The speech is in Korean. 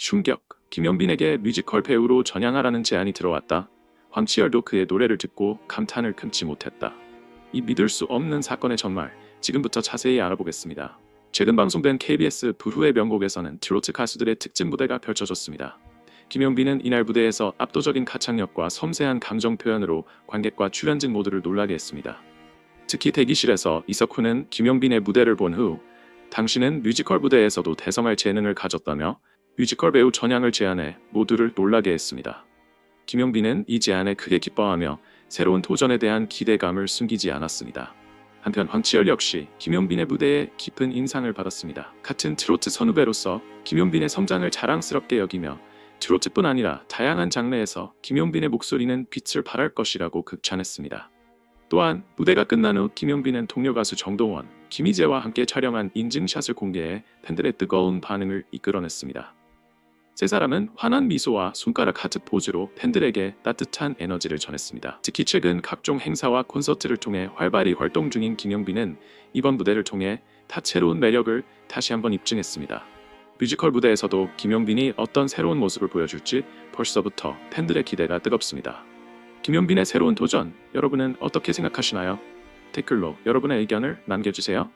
충격. 김현빈에게 뮤지컬 배우로 전향하라는 제안이 들어왔다. 황치열도 그의 노래를 듣고 감탄을 금치 못했다. 이 믿을 수 없는 사건의 전말, 지금부터 자세히 알아보겠습니다. 최근 방송된 KBS 부후의 명곡에서는 트로트 가수들의 특집 무대가 펼쳐졌습니다. 김용빈은 이날 무대에서 압도적인 가창력과 섬세한 감정 표현으로 관객과 출연진 모두를 놀라게 했습니다. 특히 대기실에서 이석훈은 김용빈의 무대를 본 후 당신은 뮤지컬 무대에서도 대성할 재능을 가졌다며 뮤지컬 배우 전향을 제안해 모두를 놀라게 했습니다. 김용빈은 이 제안에 크게 기뻐하며 새로운 도전에 대한 기대감을 숨기지 않았습니다. 한편 황치열 역시 김용빈의 무대에 깊은 인상을 받았습니다. 같은 트로트 선후배로서 김용빈의 성장을 자랑스럽게 여기며 트로트뿐 아니라 다양한 장르에서 김용빈의 목소리는 빛을 발할 것이라고 극찬했습니다. 또한 무대가 끝난 후 김용빈은 동료 가수 정동원, 김희재와 함께 촬영한 인증샷을 공개해 팬들의 뜨거운 반응을 이끌어냈습니다. 세 사람은 환한 미소와 손가락 하트 포즈로 팬들에게 따뜻한 에너지를 전했습니다. 특히 최근 각종 행사와 콘서트를 통해 활발히 활동 중인 김용빈은 이번 무대를 통해 다채로운 매력을 다시 한번 입증했습니다. 뮤지컬 무대에서도 김용빈이 어떤 새로운 모습을 보여줄지 벌써부터 팬들의 기대가 뜨겁습니다. 김용빈의 새로운 도전, 여러분은 어떻게 생각하시나요? 댓글로 여러분의 의견을 남겨주세요.